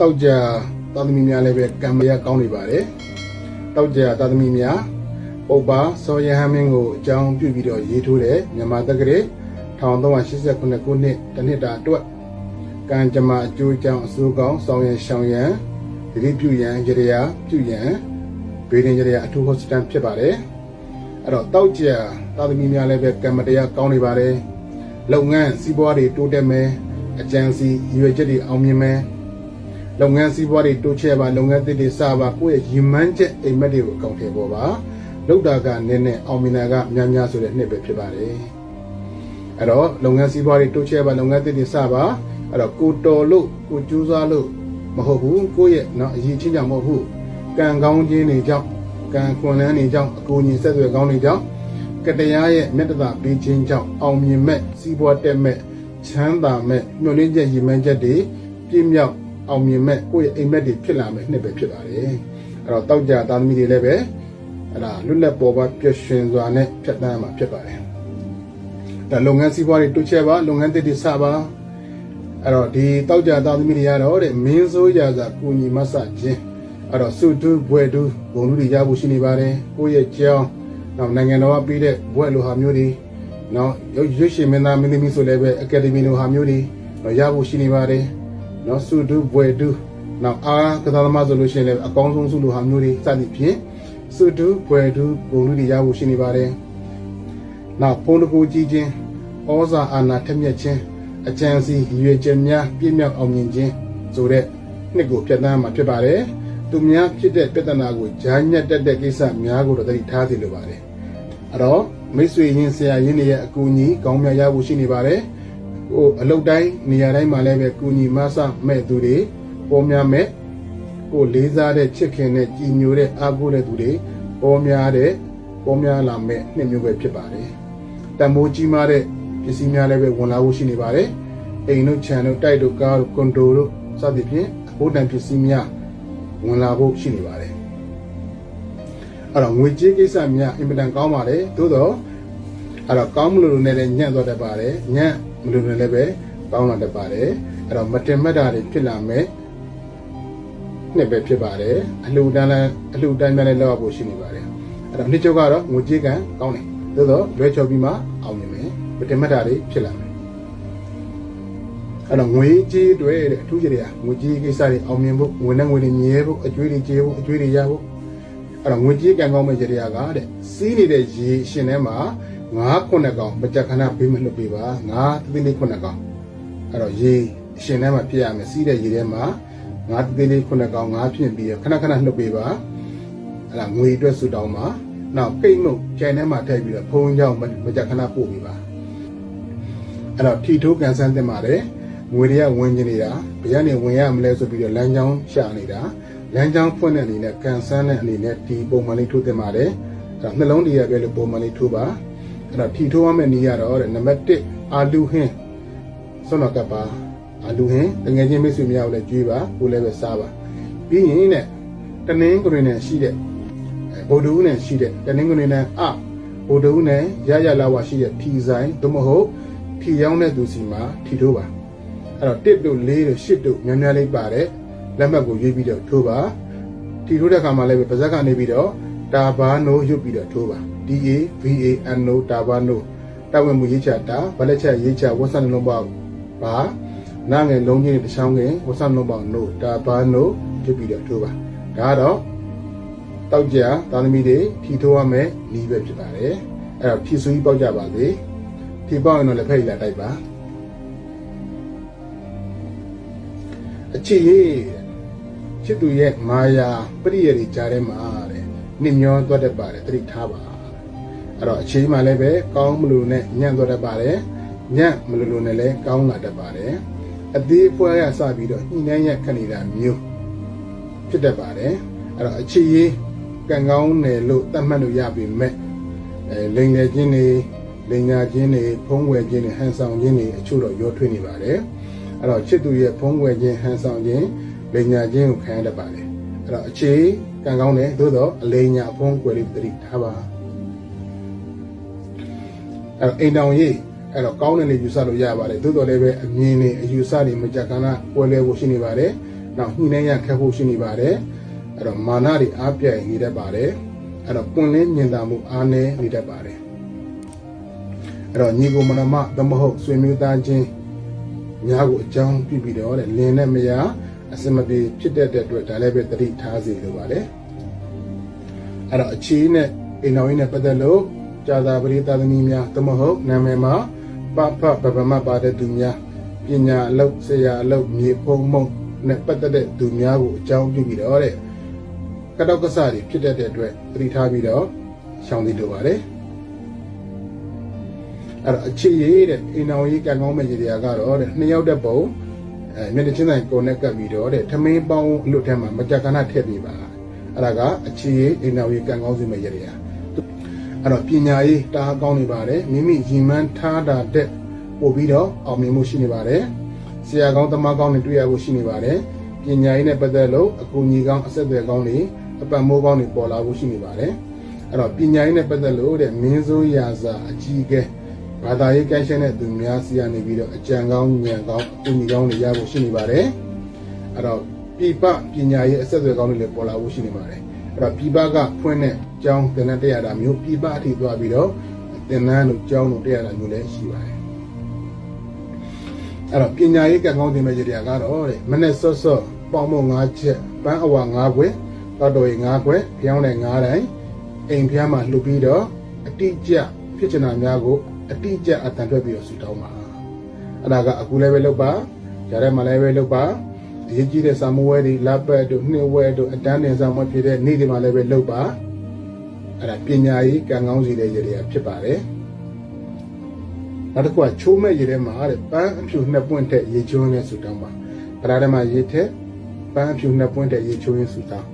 တောက်ကြသာသမီများလည်းပဲကံမရကောင်းနေပါတယ်တောက်ကြသာသမီများပုပ္ပါစောယဟမင်းကိုအကြောင်းပြုပြီးတော့ရေးထိုးတဲ့မြန်မာတက္ကရာ1389ခုနှစ်တနှစ်တာအတွက်ကံကြမ္မာအကျိုးအကြောင်းအစိုးကောင်းဆောင်ရန်ရှောင်ရန်ဒီလိပြုရန်ကြရပြုရန်ဘေးရင်ကြရအထူးဟော့စတန်ဖြစ်ပါတယ်အဲ့တော့တောက်ကြသာသမီများလည်းပဲကံမတရားကောင်းနေပါတယ်လုပ်ငန်းစီးပွားတွေတိုးတက်မယ်အကြံစီရည်ရွယ်ချက်တွေအောင်မြင်မယ် လုပ်ငန်းစည်းပွားတွေတိုးချဲ့ပါလုပ်ငန်းသစ်တွေစပါကိုယ့်ရဲ့ရည်မှန်းချက်အိမ်မက်တွေကိုအကောင့်ထည့်ပေါ်ပါလောက်တာကနည်းနည်းအောင်မြင်တာကများများဆိုတဲ့နှစ်ပဲဖြစ်ပါတယ်အဲ့တော့လုပ်ငန်းစည်းပွားတွေတိုးချဲ့ပါလုပ်ငန်းသစ်တွေစပါအဲ့တော့ကိုတော်လို့ကိုကြိုးစားလို့မဟုတ်ဘူးကိုယ့်ရဲ့เนาะအရေးချင်းကြောင့်မဟုတ်ဘူးကံကောင်းခြင်းတွေကြောင့်ကံခွန်လန်းတွေကြောင့်အကူအညီဆက်သွယ်ကောင်းတွေကြောင့်ကတရားရဲ့မေတ္တာပေးခြင်းကြောင့်အောင်မြင်မဲ့စီးပွားတက်မဲ့ချမ်းသာမဲ့ညှို့လင်းချက်ရည်မှန်းချက်တွေပြည့်မြောက် အောင်မြင်မဲ့ကိုယ့်ရဲ့အိမ်မက်တွေဖြစ်လာမဲ့နှစ်ပဲဖြစ်ပါတယ်အဲ့တော့တောက်ကြသားသမီးတွေလည်းပဲအဲ့ဒါလွတ်လပ်ပေါ်ပါပျော်ရွှင်စွာနဲ့ဖြတ်သန်းမှာဖြစ်ပါတယ်ဒါလုပ်ငန်းစီးပွားတွေတိုးချဲ့ပါလုပ်ငန်းသစ်တွေစပါအဲ့တော့ဒီတောက်ကြသားသမီးတွေကတော့တဲ့မင်းစိုးရာစာကိုညီမဆခြင်းအဲ့တော့စုတုဘွဲ့တုဘုံလူတွေရဖို့ရှိနေပါတယ်ကိုယ့်ရဲ့ကြောင်းနောက်နိုင်ငံတော်ကပြီးတဲ့ဘွဲ့လိုဟာမျိုးတွေနောက်ရုပ်ရွှေရှင်မင်းသားမင်းသမီးဆိုလည်းပဲအကယ်ဒမီလိုဟာမျိုးတွေတော့ရဖို့ရှိနေပါတယ် နော်စုဒုဘွယ်ဒုနောက်အားကစားသမားဆိုလို့ရှိရင်လည်းအကောင်းဆုံးစုလိုဟာမျိုးတွေစသဖြင့်စုဒုဘွယ်ဒုဂုဏ်လူတွေရဖို့ရှိနေပါတယ်နောက်ဖုန်းတကူကြီးချင်းဩဇာအာဏာထက်မြက်ခြင်းအကြံစီရည်ရွယ်ချက်များပြည့်မြောက်အောင်မြင်ခြင်းဆိုတဲ့နှစ်ကိုပြတ်သန်းမှာဖြစ်ပါတယ်သူများဖြစ်တဲ့ပြဿနာကိုဂျာညက်တက်တဲ့ကိစ္စများကိုတော့သတိထားစီလိုပါတယ်အဲ့တော့မိတ်ဆွေရင်းဆရာရင်းတွေရဲ့အကူအညီကောင်းမြတ်ရဖို့ရှိနေပါတယ် ဟိုအလုတ်တိုင်းနေရာတိုင်းမှာလည်းပဲကုညီမဆမဲ့သူတွေပေါ်များမဲ့ကိုလေးစားတဲ့ချစ်ခင်တဲ့ကြည်ညိုတဲ့အားကိုးတဲ့သူတွေပေါ်များတဲ့ပေါ်များလာမဲ့နှစ်မျိုးပဲဖြစ်ပါတယ်တမိုးကြီးမားတဲ့ပစ္စည်းများလည်းပဲဝင်လာဖို့ရှိနေပါတယ်အိမ်တို့ခြံတို့တိုက်တို့ကားတို့ကွန်ဒိုတို့စသဖြင့်အဖို့တန်ပစ္စည်းများဝင်လာဖို့ရှိနေပါတယ်အဲ့တော့ငွေကြေးကိစ္စများအင်မတန်ကောင်းပါတယ်သို့တော့အဲ့တော့ကောင်းမလို့လို့နဲ့လည်းညံ့သွားတတ်ပါတယ်ညံ့ မလို့နဲ့လည်းပဲကောင်းလာတတ်ပါတယ်အဲ့တော့မတင်မတ်တာတွေဖြစ်လာမယ်နှစ်ပဲဖြစ်ပါတယ်အလှူဒန်းလည်းအလှူဒန်းများလည်းလောက်ရဖို့ရှိနေပါတယ်အဲ့တော့နှစ်ချုပ်ကတော့ငွေကြေးကံကောင်းတယ်သို့တော့လွဲချော်ပြီးမှအောင်မြင်မယ်မတင်မတ်တာတွေဖြစ်လာမယ်အဲ့တော့ငွေကြေးတွေတဲ့အထူးကြီးတွေကငွေကြေးကိစ္စတွေအောင်မြင်ဖို့ငွေနဲ့ငွေတွေမြဲဖို့အကျွေးတွေကျေဖို့အကျွေးတွေရဖို့အဲ့တော့ငွေကြေးကံကောင်းမဲ့ကြတွေကတဲ့စီးနေတဲ့ရေရှင်ထဲမှာ ငါးခုနှစ်ကောင်မကြခဏဘေးမလွတ်ပေးပါငါးသတိလေးခုနှစ်ကောင်အဲ့တော့ရေရှင်ထဲမှာပြည့်ရမယ်စီးတဲ့ရေထဲမှာငါးသတိလေးခုနှစ်ကောင်ငါးဖြင့်ပြီးခဏခဏနှုတ်ပေးပါအဲ့ဒါငွေအတွက်ဆူတောင်းပါနောက်ကိတ်မုတ်ကျန်ထဲမှာထည့်ပြီးတော့ဖုံးကြောင်းမကြခဏပို့ပေးပါအဲ့တော့ထီထိုးကန်ဆန်းတင်ပါတယ်ငွေတွေကဝင်နေနေတာဘယ်ကနေဝင်ရမလဲဆိုပြီးတော့လမ်းကြောင်းရှာနေတာလမ်းကြောင်းဖွင့်တဲ့အနေနဲ့ကန်ဆန်းတဲ့အနေနဲ့ဒီပုံမှန်လေးထိုးတင်ပါတယ်အဲ့တော့နှလုံးတွေရပဲလို့ပုံမှန်လေးထိုးပါ အဲ့တော့ထီထိုးရမယ့်နည်းရတော့တဲ့နံပါတ်1အာလူဟင်းဆွမ်းတော်ကပ်ပါအာလူဟင်းတငယ်ချင်းမိတ်ဆွေများကိုလည်းကြွေးပါကိုလည်းပဲစားပါပြီးရင်တဲ့တနင်းကရင်နဲ့ရှိတဲ့ဗုဒ္ဓဦးနဲ့ရှိတဲ့တနင်းကရင်နဲ့အဗုဒ္ဓဦးနဲ့ရရလာဝရှိတဲ့ထီဆိုင်သို့မဟုတ်ထီရောင်းတဲ့သူစီမှာထီထိုးပါအဲ့တော့1တို့4တို့8တို့များများလေးပါတဲ့လက်မှတ်ကိုရွေးပြီးတော့ထိုးပါထီထိုးတဲ့အခါမှာလည်းပဲပါဇက်ကနေပြီးတော့တာဘာနိုးရွတ်ပြီးတော့ထိုးပါ D A V A N O တာဘာနိုတာဝန်မူရေးချတာဗလက်ချက်ရေးချဝတ်ဆန်လုံးပေါပါနာငယ်လုံးကြီးတစ်ချောင်းငယ်ဝတ်ဆန်လုံးပေါနိုတာဘာနိုပြုပြီးတော့ထိုးပါဒါကတော့တောက်ကြသာသမီတွေဖြီထိုးရမယ်ဤပဲဖြစ်ပါတယ်အဲ့တော့ဖြီဆူကြီးပေါက်ကြပါစေဖြီပေါက်ရင်တော့လက်ဖက်ရည်လာတိုက်ပါအချစ်ရေးချစ်သူရဲ့မာယာပရိယေတွေကြားထဲမှာတဲ့နှမျောသွားတတ်ပါတယ်တတိထားပါ အဲ့တော့အချိန်မှလည်းပဲကောင်းမလို့နဲ့ညံ့သွားတတ်ပါတယ်ညံ့မလို့လို့နဲ့လည်းကောင်းလာတတ်ပါတယ်အသေးဖွဲရစပြီးတော့ညှိနှိုင်းရခက်နေတာမျိုးဖြစ်တတ်ပါတယ်အဲ့တော့အခြေရေးကံကောင်းတယ်လို့သတ်မှတ်လို့ရပြီမဲ့အဲလိန်လေခြင်းတွေလိန်ညာခြင်းတွေဖုံးဝယ်ခြင်းတွေဟန်ဆောင်ခြင်းတွေအချို့တော့ရောထွေးနေပါတယ်အဲ့တော့ချစ်သူရဲ့ဖုံးဝယ်ခြင်းဟန်ဆောင်ခြင်းလိန်ညာခြင်းကိုခံရတတ်ပါတယ်အဲ့တော့အခြေကံကောင်းတယ်သို့တော့အလိန်ညာဖုံးကွယ်လေးတတိထားပါ အဲ့တော့အိမ်တောင်ရေးအဲ့တော့ကောင်းတယ်လေယူဆလို့ရပါတယ်သို့တော်လည်းပဲအမြင်နဲ့အယူဆတွေမကြခဏပွဲလဲဖို့ရှိနေပါတယ်နောက်ညှိနှိုင်းရခက်ဖို့ရှိနေပါတယ်အဲ့တော့မာနတွေအားပြိုင်နေတတ်ပါတယ်အဲ့တော့ပွင့်လင်းမြင်သာမှုအားနည်းနေတတ်ပါတယ်အဲ့တော့ညီကိုမနမသမဟုတ်ဆွေမျိုးသားချင်းများကိုအကြောင်းပြုပြီးတော့တဲ့လင်းနဲ့မယားအစမပြေဖြစ်တတ်တဲ့အတွက်ဒါလည်းပဲတတိထားစေလိုပါတယ်အဲ့တော့အခြေနဲ့အိမ်တော်ကြီးနဲ့ပတ်သက်လို့ ကြာသာပရိသသမီးများသမဟုတ်နာမည်မှာပပပပမပါတဲ့သူများပညာအလုပ်ဆရာအလုပ်မြေဖုံမုံနဲ့ပတ်သက်တဲ့သူများကိုအကြောင်းပြုပြီးတော့တဲ့ကတောက်ကဆတွေဖြစ်တတ်တဲ့အတွက်တတိထားပြီးတော့ရှောင်သိလိုပါတယ်အဲ့တော့အခြေရည်တဲ့အိမ်တော်ကြီးကံကောင်းမဲ့ရေရာကတော့တဲ့နှစ်ယောက်တဲ့ပုံအဲမျက်နှာချင်းဆိုင်ကိုနဲ့ကပ်ပြီးတော့တဲ့ထမင်းပေါင်းအလွတ်ထဲမှာမကြကနာထည့်ပေးပါအဲ့ဒါကအခြေရည်အိမ်တော်ကြီးကံကောင်းစေမဲ့ရေရာ အဲ့တော့ပညာရေးတားကောင်းနေပါတယ်မိမိရင်မှန်းထားတာတဲ့ပို့ပြီးတော့အောင်မြင်မှုရှိနေပါတယ်ဆရာကောင်းသမားကောင်းတွေတွေ့ရဖို့ရှိနေပါတယ်ပညာရေးနဲ့ပတ်သက်လို့အကူအညီကောင်းအဆက်အသွယ်ကောင်းတွေအပတ်မိုးကောင်းတွေပေါ်လာဖို့ရှိနေပါတယ်အဲ့တော့ပညာရေးနဲ့ပတ်သက်လို့တဲ့မင်းစိုးရာဇာအကြီးအကဲဘာသာရေးကိုင်းရှင်းတဲ့သူများစီကနေပြီးတော့အကြံကောင်းဉာဏ်ကောင်းအကူအညီကောင်းတွေရဖို့ရှိနေပါတယ်အဲ့တော့ပြပပညာရေးအဆက်အသွယ်ကောင်းတွေလည်းပေါ်လာဖို့ရှိနေပါတယ် အဲ့တော့ပြပကဖွင့်တဲ့ကျောင်းသင်တန်းတက်ရတာမျိုးပြပအထိသွားပြီးတော့သင်တန်းတို့ကျောင်းတို့တက်ရတာမျိုးလည်းရှိပါတယ်အဲ့တော့ပညာရေးကံကောင်းတင်မဲ့ကြတဲ့ကတော့တဲ့မနဲ့စော့စော့ပေါင်းမ၅ချက်ပန်းအဝ၅ခွဲတော်တော်၅ခွဲဖျောင်းတဲ့၅တိုင်းအိမ်ဖျားမှာလှုပ်ပြီးတော့အတိအကျဖြစ်ချင်တာများကိုအတိအကျအတန်ထွက်ပြီးတော့ဆူတောင်းပါအဲ့ဒါကအခုလည်းပဲလုပ်ပါဂျာထဲမှာလည်းပဲလုပ်ပါအ ရေးကြီးတဲ့စာမဝဲတွေလပတ်တို့နှိဝဲတို့အတန်းတင်စာမွေးဖြစ်တဲ့နေ့တွေမှာလည်းပဲလုပ်ပါအဲ့ဒါပညာရေးကံကောင်းစီတဲ့ရည်ရဖြစ်ပါတယ်နောက်တစ်ခုကချိုးမဲ့ရည်ထဲမှာတဲ့ပန်းအဖြူနှစ်ပွင့်တဲ့ရေချိုးနဲ့ဆူတောင်းပါပဓာထဲမှာရေထက်ပန်းအဖြူနှစ်ပွင့်တဲ့ရေချိုးရင်းဆူတောင်း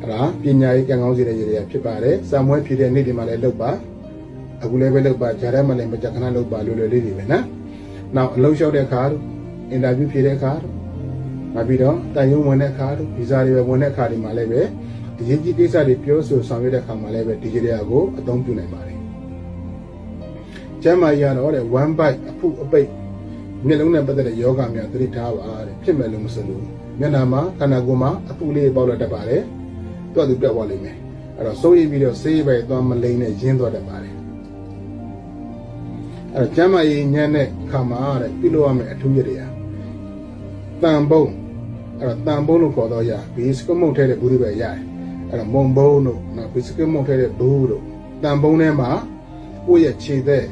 အဲ့ဒါပညာရေးကံကောင်းစီတဲ့ရည်ရဖြစ်ပါတယ်စာမွေးဖြစ်တဲ့နေ့တွေမှာလည်းလုပ်ပါအခုလည်းပဲလုပ်ပါဂျာထဲမှာလည်းမကြခဏလုပ်ပါလွယ်လွယ်လေးတွေပဲနော်နောက်အလုံးလျှောက်တဲ့အခါတို့အင်တာဗျူးဖြေတဲ့အခါတို့ နောက်ပြီးတော့တိုင်ရုံဝင်တဲ့အခါတို့ဗီဇာတွေပဲဝင်တဲ့အခါဒီမှာလည်းပဲအရေးကြီးကိစ္စတွေပြောဆိုဆောင်ရွက်တဲ့အခါမှာလည်းပဲဒီကြတဲ့ကိုအသုံးပြုနိုင်ပါတယ်ကျမ်းမာရေးကတော့တဲ့ one bite အဖုအပိတ်မျက်လုံးနဲ့ပတ်သက်တဲ့ယောဂများသတိထားပါတဲ့ဖြစ်မယ်လို့မဆိုလို့မျက်နှာမှာခန္ဓာကိုယ်မှာအဖုလေးပေါက်လာတတ်ပါတယ်တွတ်သူပြတ်သွားလိမ့်မယ်အဲ့တော့စိုးရိမ်ပြီးတော့ဆေးပဲသွားမလိမ့်နဲ့ရင်းသွားတတ်ပါတယ်အဲ့တော့ကျမ်းမာရေးညံ့တဲ့အခါမှာတဲ့ပြုလုပ်ရမယ့်အထူးရည်တွေဟာတန်ပုံး အဲ့တော့တန်ပုံးလို့ခေါ်တော့ရဘီစကမုတ်ထဲတဲ့ဘူးတွေပဲရတယ်အဲ့တော့မုံဘုံတို့နော်ဘီစကမုတ်ထဲတဲ့ဘူးတို့တန်ပုံးထဲမှာကိုယ့်ရဲ့ခြေသက်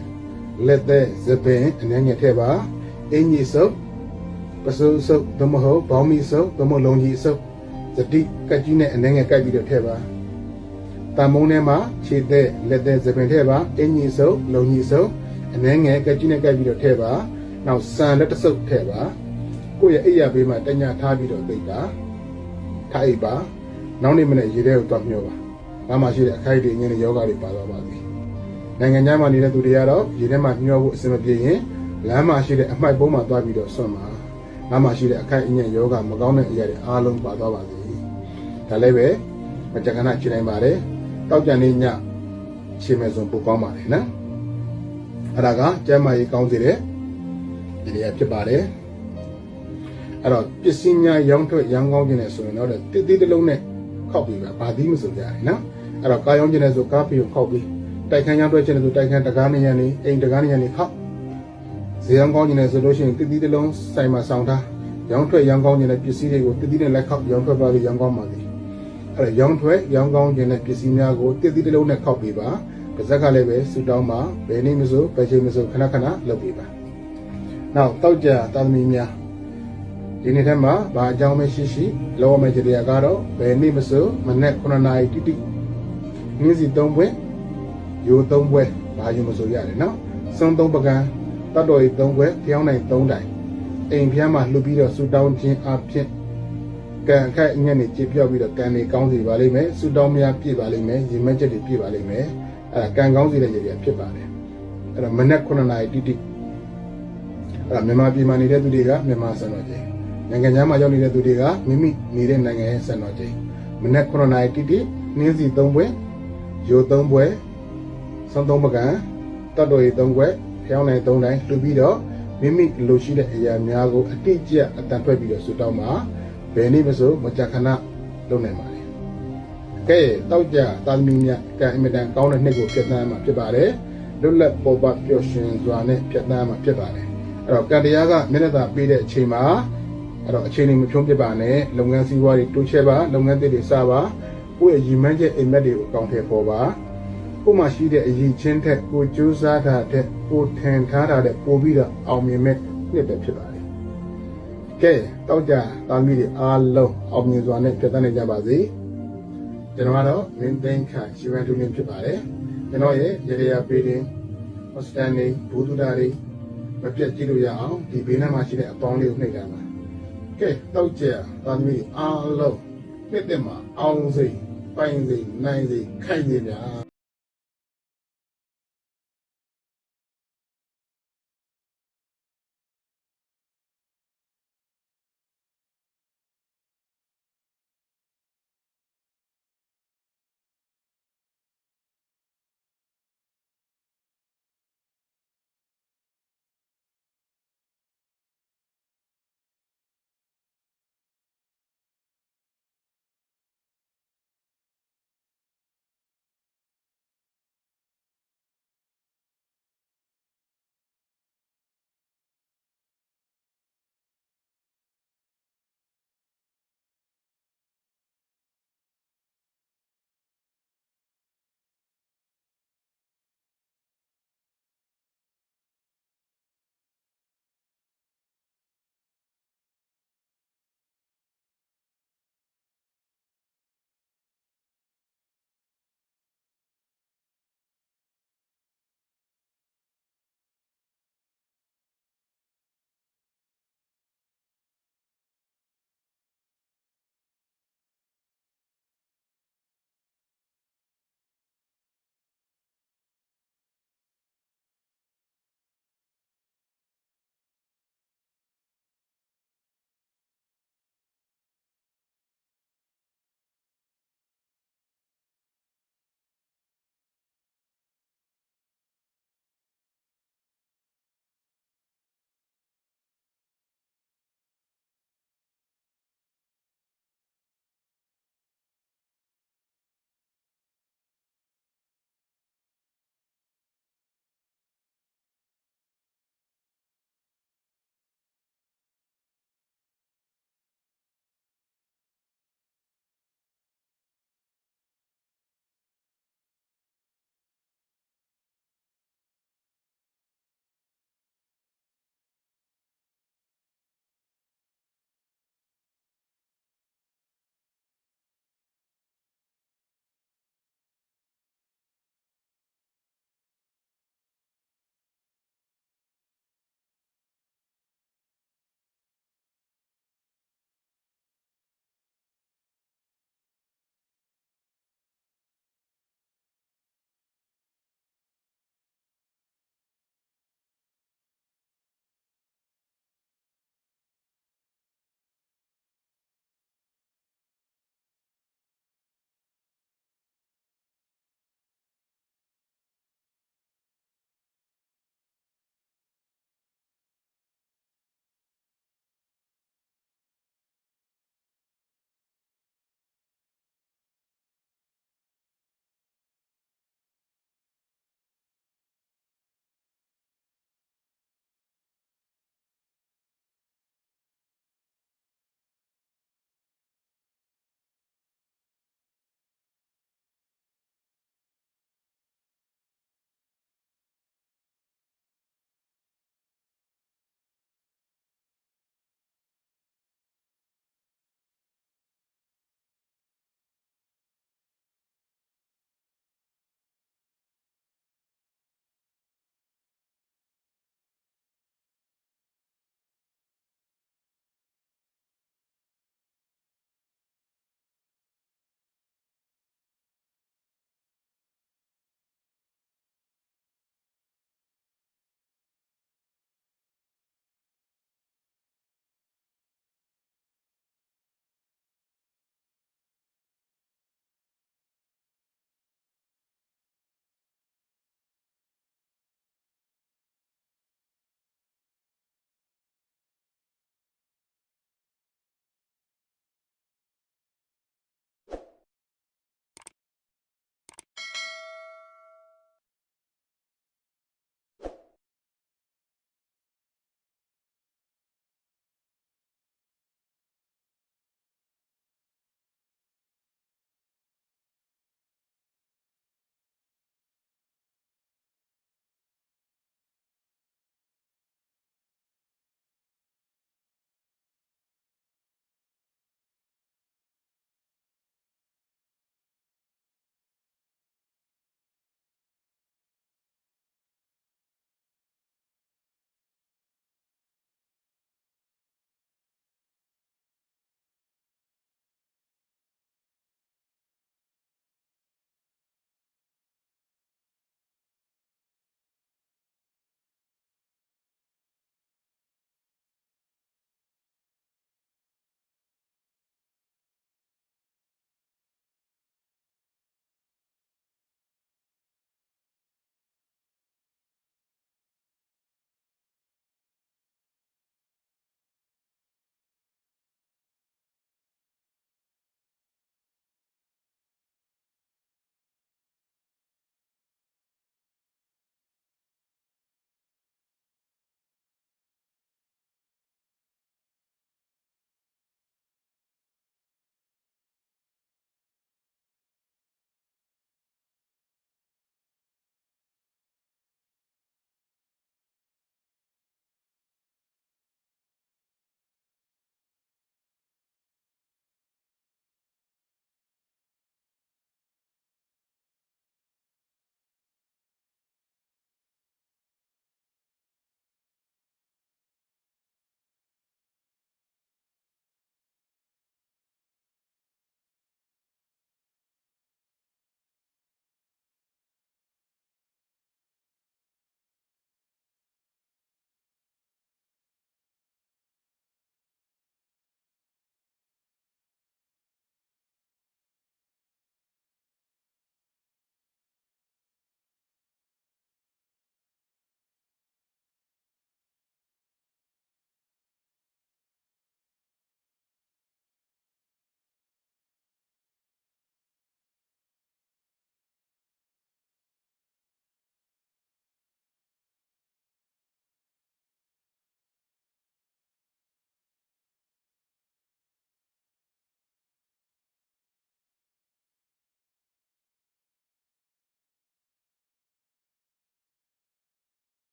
လက်သက်ဇပင်အနေငယ်ထဲပါအင်ကြီးစုပ်ပစိုးစုပ်သမဟုတ်ဘောင်းမီစုပ်သမလုံးကြီးစုပ်ဇတိကတ်ကြီးနဲ့အနေငယ်ကပ်ပြီးတော့ထဲပါတန်ပုံးထဲမှာခြေသက်လက်သက်ဇပင်ထဲပါအင်ကြီးစုပ်လုံးကြီးစုပ်အနှဲငယ်ကကြီးနဲ့ကပ်ပြီးတော့ထည့်ပါနောက်ဆန်လက်တစ်စုပ်ထည့်ပါ ကိုယ့်ရဲ့အိပ်ရဘေးမှာတညထားပြီးတော့သိတာထားအိပ်ပါနောက်နေ့မနေ့ရေထဲကိုသွားမျောပါငါမှရှိတဲ့အခိုက်တွေငင်းတဲ့ယောဂတွေပါသွားပါပြီနိုင်ငံခြားမှာနေတဲ့သူတွေကတော့ရေထဲမှာမျောဖို့အဆင်မပြေရင်လမ်းမှာရှိတဲ့အမှိုက်ပုံးမှာသွားပြီးတော့ဆွန့်ပါငါမှရှိတဲ့အခိုက်အငင်းယောဂမကောင်းတဲ့အရာတွေအားလုံးပါသွားပါစေဒါလည်းပဲမကြကနာချင်နိုင်ပါတယ်တောက်ကြနေညရှင်းမဲ့ဆုံးပိုကောင်းပါတယ်နော်အဲ့ဒါကကျမ်းမာရေးကောင်းစေတဲ့နေရာဖြစ်ပါတယ် အဲ့တော့ပစ္စည်းများရောင်းထွက်ရောင်းကောင်းခြင်းနဲ့ဆိုရင်တော့တိတိတလုံးနဲ့ခောက်ပြီးပါဘာသီးမဆိုကြရတယ်နော်အဲ့တော့ကားရောင်းခြင်းနဲ့ဆိုကားပြီးကိုခောက်ပြီးတိုက်ခန်းရောင်းထွက်ခြင်းနဲ့ဆိုတိုက်ခန်းတကားနေရနေအိမ်တကားနေရနေခောက်ဈေးရောင်းကောင်းခြင်းနဲ့ဆိုလို့ရှိရင်တိတိတလုံးဆိုင်မှာဆောင်ထားရောင်းထွက်ရောင်းကောင်းခြင်းနဲ့ပစ္စည်းတွေကိုတိတိနဲ့လက်ခောက်ရောင်းထွက်ပါပြီးရောင်းကောင်းပါသည်အဲ့တော့ရောင်းထွက်ရောင်းကောင်းခြင်းနဲ့ပစ္စည်းများကိုတိတိတလုံးနဲ့ခောက်ပြီးပါပါဇက်ကလည်းပဲဆူတောင်းပါဘယ်နည်းမဆိုဘယ်ချိန်မဆိုခဏခဏလုပ်ပေးပါနောက်တောက်ကြတာသမီများ ဒီနေ့ထဲမှာဘာအကြောင်းမရှိရှိလောမယ့်ကြရကတော့ဘယ်နည်းမဆိုမနေ့9နာရီတိတိနင်းစီ3ပွဲယူ3ပွဲဘာယူမဆိုရတယ်နော်စုံ3ပကံတတ်တော်ရီ3ပွဲဖျောင်းနိုင်3တိုင်အိမ်ဖျားမှာလှုပ်ပြီးတော့ဆူတောင်းခြင်းအဖြစ်ကံခက်ညက်နေကြပြောက်ပြီးတော့ကံနေကောင်းစီပါလိမ့်မယ်ဆူတောင်းများပြည့်ပါလိမ့်မယ်ရင်မဲ့ချက်တွေပြည့်ပါလိမ့်မယ်အဲကံကောင်းစေတဲ့ရေတွေဖြစ်ပါတယ်အဲ့တော့မနက်9နာရီတိတိအဲ့တော့မြန်မာပြည်မှာနေတဲ့သူတွေကမြန်မာစံတော်ချိ န်နိုင်ငံခြားမှာရောက်နေတဲ့သူတွေကမိမိနေတဲ့နိုင်ငံရဲ့စံတော်ချိန်မနက်9နာရီတိတိနှင်းစီ3ပွဲရို3ပွဲဆုံး3ပကံတတ်တော်ရီ3ပွဲဖျောင်းနိုင်3တိုင်းလှူပြီးတော့မိမိလိုရှိတဲ့အရာများကိုအတိအကျအတန်ထွက်ပြီးတော့ဆူတောင်းပါဘယ်နည်းမဆိုမကြခဏလုပ်နိုင်ပါတယ်ကဲတောက်ကြသာသမီများကံအင်မတန်ကောင်းတဲ့နှစ်ကိုပြတ်သန်းမှာဖြစ်ပါတယ်လွတ်လပ်ပေါ်ပပျော်ရွှင်စွာနဲ့ပြတ်သန်းမှာဖြစ်ပါတယ်အဲ့တော့ကံတရားကမျက်နှာသာပေးတဲ့အချိန်မှာ အဲ့တော့အချိန်လေးမဖြုံးပြပါနဲ့လုပ်ငန်းစည်းဝါးတွေတိုးချဲ့ပါလုပ်ငန်းသစ်တွေစပါကိုယ့်ရဲ့ရည်မှန်းချက်အိမ်မက်တွေကိုအကောင့်ထဲပေါ်ပါကိုယ်မှရှိတဲ့အရည်ချင်းထက်ကိုကြိုးစားတာတဲ့ကိုထင်ထားတာတဲ့ပို့ပြီးတော့အောင်မြင်မဲ့နှစ်ပဲဖြစ်ပါတယ်ကဲတောက်ကြတာမီတွေအားလုံးအောင်မြင်စွာနဲ့ပြတ်သန်းနေကြပါစေကျွန်တော်ကတော့မင်းသိန်းခန့်ရှိဝန်တူနေဖြစ်ပါတယ်ကျွန်တော်ရဲ့ရေရာပေတင်ဟောစတန်နေဘူဒူဒါတွေမပြတ်ကြည့်လို့ရအောင်ဒီဘေးနားမှာရှိတဲ့အပေါင်းလေးကိုနှိပ်ကြပါ ကဲတောက်ကြတာသမီးအားလုံးနှစ်သက်မှာအောင်စိတ်ပိုင်စိတ်နိုင်စိတ်ခိုင်နေကြ